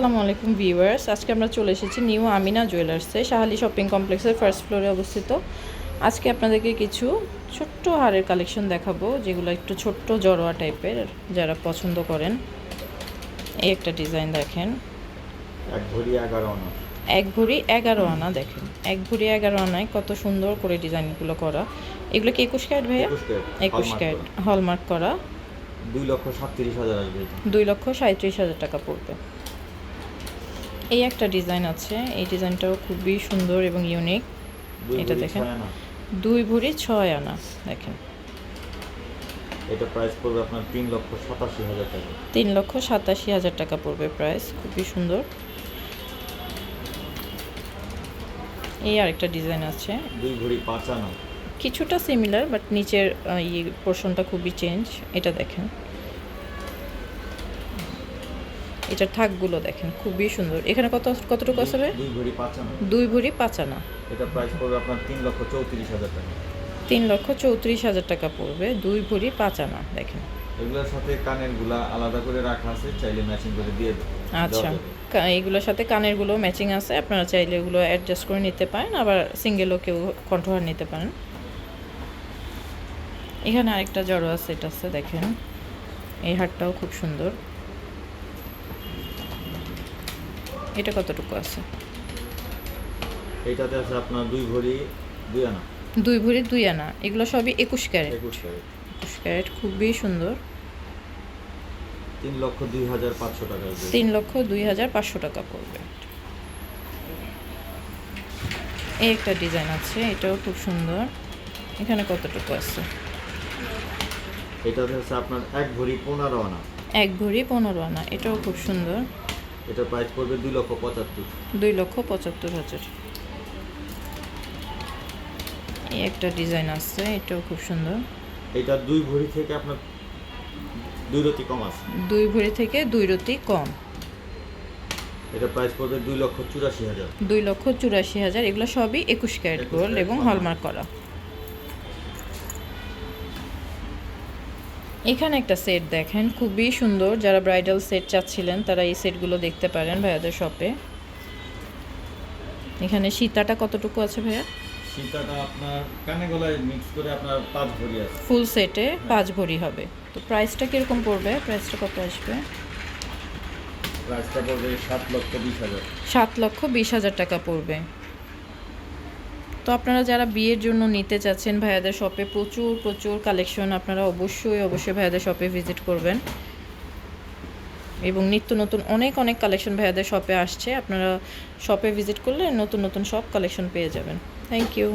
আসসালামু আলাইকুম ভিউয়ার্স। আজকে আমরা চলে এসেছি নিউ আমিনা জুয়েলার্সে শাহালি শপিং কমপ্লেক্সের ফার্স্ট ফ্লোরে অবস্থিত। আজকে আপনাদেরকে কিছু ছোট্ট হারের কালেকশন দেখাবো যেগুলো একটু ছোট্ট জড়োয়া টাইপের যারা পছন্দ করেন। এই একটা ডিজাইন দেখেন। এক ভরি এগারো আনা। এক ভরি এগারো আনা দেখেন। এক ভরি এগারো আনায় কত সুন্দর করে ডিজাইনগুলো করা। এগুলো কি একুশ ক্যারেট ভাইয়া? একুশ ক্যারেট, করা। হলমার্ক করা। দুই লক্ষ সাতত্রিশ হাজার আসবে। দুই লক্ষ সাঁত্রিশ হাজার টাকা পড়বে। এই একটা ডিজাইন আছে। এই ডিজাইনটাও খুবই সুন্দর এবং ইউনিক এটা দেখেন। দুই ভরি ছয় আনা দেখেন। এটা প্রাইস পড়বে আপনার তিন লক্ষ সাতাশি হাজার টাকা। তিন লক্ষ সাতাশি হাজার টাকা পড়বে প্রাইস খুবই সুন্দর। এই আরেকটা ডিজাইন আছে। দুই ভরি পাঁচ আনা। কিছুটা সিমিলার বাট নিচের ইয়ে পোর্শনটা খুবই চেঞ্জ এটা দেখেন। এটার থাকগুলো দেখেন খুবই সুন্দর। এখানে কত কতটুকু আছে দুই ভরি পাঁচ আনা। দুই ভরি পাঁচ আনা। এটা প্রাইস পড়বে আপনার তিন লক্ষ চৌত্রিশ হাজার টাকা। তিন লক্ষ চৌত্রিশ হাজার টাকা পড়বে দুই ভরি পাঁচ আনা দেখেন। এগুলোর সাথে কানেরগুলা আলাদা করে রাখা আছে চাইলে ম্যাচিং করে দিয়ে আচ্ছা। এইগুলোর সাথে কানেরগুলো ম্যাচিং আছে আপনারা চাইলে এগুলো অ্যাডজাস্ট করে নিতে পারেন আবার সিঙ্গেলও কেউ কন্ট্রোলার নিতে পারেন। এখানে আরেকটা জড়ো আছে এটা আছে দেখেন। এই হারটাও খুব সুন্দর। এটা কতটুকু আছে? এইটাতে আছে আপনার দুই ভরি দুই আনা। দুই ভরি দুই আনা। এগুলো সবই একুশ ক্যারেট। একুশ ক্যারেট। একুশ ক্যারেট খুবই সুন্দর। তিন লক্ষ দুই হাজার পাঁচশো টাকা তিন লক্ষ দুই হাজার পাঁচশো টাকা পড়বে। এই একটা ডিজাইন আছে এটাও খুব সুন্দর। এখানে কতটুকু আছে? এটাতে আছে আপনার এক ভরি পনেরো আনা। এক ভরি পনেরো আনা এটাও খুব সুন্দর। এটা প্রাইস পড়বে দুই লক্ষ পঁচাত্তর। দুই লক্ষ পঁচাত্তর হাজার। এই একটা ডিজাইন আছে এটাও খুব সুন্দর। এটা দুই ভরি থেকে আপনার দুই রতি কম আছে। দুই ভরি থেকে দুই রতি কম। এটা প্রাইস পড়বে দুই লক্ষ চুরাশি হাজার। দুই লক্ষ চুরাশি হাজার এগুলো সবই একুশ ক্যারেট 21 গোল্ড এবং। হলমার্ক করা। এখানে একটা সেট দেখেন খুবই সুন্দর। যারা ব্রাইডাল সেট চাচ্ছিলেন তারা এই সেটগুলো দেখতে পারেন ভাইয়াদের শপে এখানে সীতাটা কতটুকু আছে ভাইয়া? সীতাটা আপনার কানে গলায় মিক্স করে আপনার পাঁচ ভরি আছে। ফুল সেটে পাঁচ ভরি হবে। তো প্রাইসটা কীরকম পড়বে? প্রাইসটা কত আসবে? প্রাইসটা পড়বে সাত লক্ষ বিশ হাজার। সাত লক্ষ বিশ হাজার টাকা পড়বে। তো আপনারা যারা বিয়ের জন্য নিতে চাচ্ছেন ভাইয়াদের শপে প্রচুর প্রচুর কালেকশন আপনারা অবশ্যই অবশ্যই ভাইয়াদের শপে ভিজিট করবেন। এবং নিত্য নতুন অনেক অনেক কালেকশন ভাইয়াদের শপে আসছে। আপনারা শপে ভিজিট করলে নতুন নতুন সব কালেকশন পেয়ে যাবেন। Thank you.